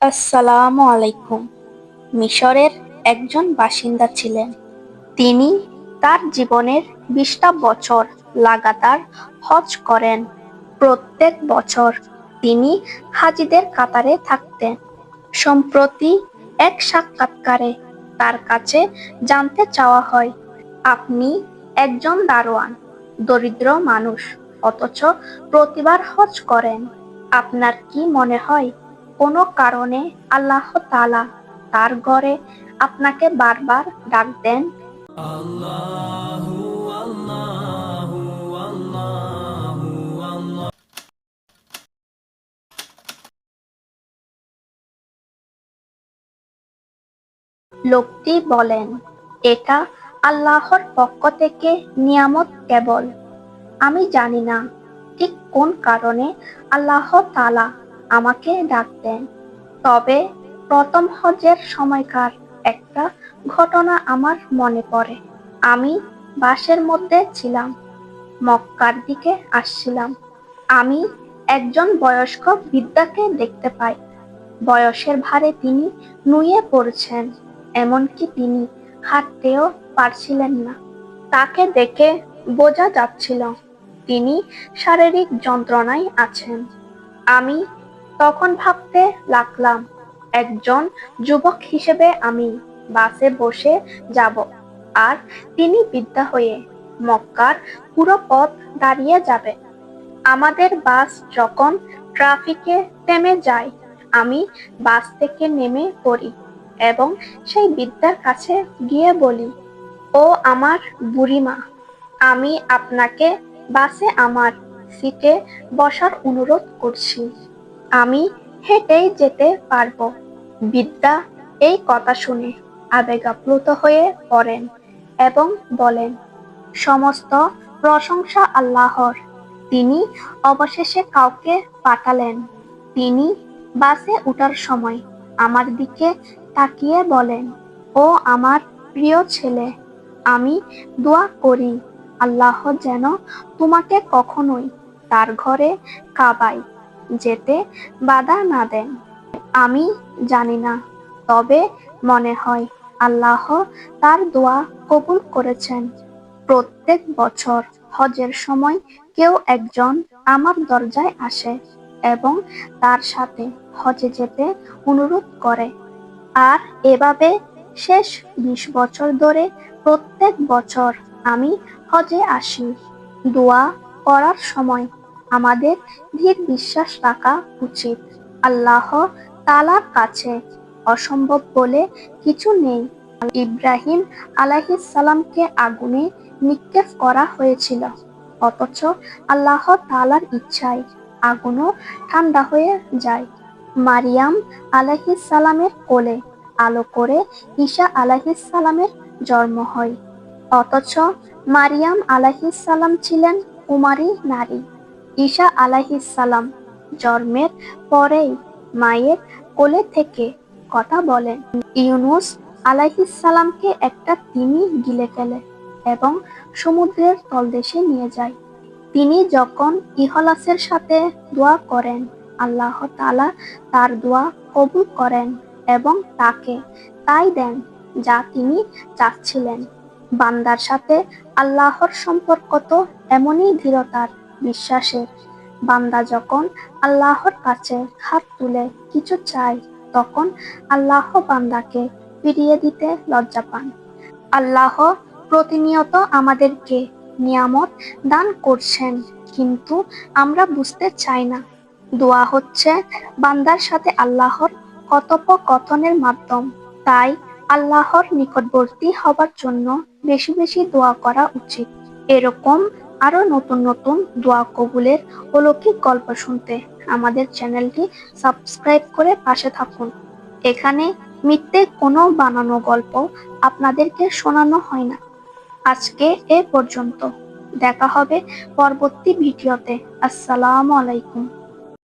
আসসালামু আলাইকুম। মিশরের একজন বাসিন্দা ছিলেন। তিনি তার জীবনের বিশটা বছর লাগাতার হজ করেন। প্রত্যেক বছর তিনি হাজিদের কাতারে থাকতেন। সম্প্রতি এক সাক্ষাৎকারে তার কাছে জানতে চাওয়া হয়, আপনি একজন দারোয়ান, দরিদ্র মানুষ, অথচ প্রতিবার হজ করেন। আপনার কি মনে হয় কোনো কারণে আল্লাহ তালা তার ঘরে আপনাকে বারবার ডাক দেন। লোকটি বলেন, এটা আল্লাহর পক্ষ থেকে নিয়ামত কেবল। আমি জানি না ঠিক কোন কারণে আল্লাহ তালা আমাকে ডাকতেন তবে প্রথম হজের সময়কার একটা ঘটনা আমার মনে পড়ে। আমি বাসের মধ্যে ছিলাম, মক্কার দিকে আসছিলাম। আমি একজন বয়স্ক বৃদ্ধাকে দেখতে পাই। বয়সের ভারে তিনি নুয়ে পড়ছেন, এমনকি তিনি হাঁটতেও পারছিলেন না। তাকে দেখে বোঝা যাচ্ছিল, তিনি শারীরিক যন্ত্রণায় আছেন। আমি তখন ভাবতে লাগলাম, একজন যুবক হিসেবে আমি বাসে বসে যাব। আর তিনি বিদ্যা হয়ে মক্কার পুরো পথ দাঁড়িয়ে যাবে। আমাদের বাস যখন ট্রাফিকে থেমে যায়, আমি বাস থেকে নেমে পড়ি এবং সেই বিদ্যার কাছে গিয়ে বলি, ও আমার বুড়িমা, আমি আপনাকে বাসে আমার সিটে বসার অনুরোধ করছি। আমি হেঁটেই যেতে পারব। বিদ্যা এই কথা শুনে আবেগাপ্লুত হয়ে পড়েন এবং বলেন, সমস্ত প্রশংসা আল্লাহর। তিনি অবশেষে কাউকে পাঠালেন। তিনি বাসে উঠার সময় আমার দিকে তাকিয়ে বলেন, ও আমার প্রিয় ছেলে, আমি দোয়া করি, আল্লাহ যেন তোমাকে কখনোই তার ঘরে কাবাই যেতে বাধা না দেন আমি জানি না, তবে মনে হয় আল্লাহ তার দোয়া কবুল করেছেন। প্রত্যেক বছর হজের সময় কেউ একজন আমার দরজায় আসে এবং তার সাথে হজে যেতে অনুরোধ করে। আর এভাবে শেষ বিশ বছর ধরে প্রত্যেক বছর আমি হজে আসি। দোয়া করার সময় আমাদের ধীর বিশ্বাস রাখা উচিত। আল্লাহ তালার কাছে অসম্ভব বলে কিছু নেই। ইব্রাহিম সালামকে আগুনে নিক্ষেপ করা হয়েছিল, অথচ আল্লাহ তালার ইচ্ছায় আগুনও ঠান্ডা হয়ে যায়। মারিয়াম সালামের কোলে আলো করে ঈশা সালামের জন্ম হয়, অথচ মারিয়াম সালাম ছিলেন কুমারী নারী। ঈশা সালাম জন্মের পরেই মায়ের কোলে থেকে কথা বলেন ইউনুস সালামকে একটা তিনি গিলে ফেলে এবং সমুদ্রের তলদেশে নিয়ে যায়। তিনি যখন ইহলাসের সাথে দোয়া করেন, আল্লাহ তালা তার দোয়া কবুল করেন এবং তাকে তাই দেন যা তিনি চাচ্ছিলেন। বান্দার সাথে আল্লাহর সম্পর্ক তো এমনই দৃঢ়তার। বিশ্বাসের। বান্দা যখন আল্লাহর কাছে হাত তুলে কিছু চায়, তখন আল্লাহ বান্দাকে ফিরিয়ে দিতে লজ্জা পান। আল্লাহ প্রতিনিয়ত আমাদেরকে নিয়ামত দান করছেন, কিন্তু আমরা বুঝতে চাই না। দোয়া হচ্ছে বান্দার সাথে আল্লাহর কথোপকথনের মাধ্যম। তাই আল্লাহর নিকটবর্তী হবার জন্য বেশি বেশি দোয়া করা উচিত। এরকম আরও নতুন নতুন দোয়া কবুলের অলৌকিক গল্প শুনতে আমাদের চ্যানেলটি সাবস্ক্রাইব করে পাশে থাকুন। এখানে মিথ্যে কোনো বানানো গল্প আপনাদেরকে শোনানো হয় না। আজকে এ পর্যন্ত। দেখা হবে পরবর্তী ভিডিওতে। আসসালামু আলাইকুম।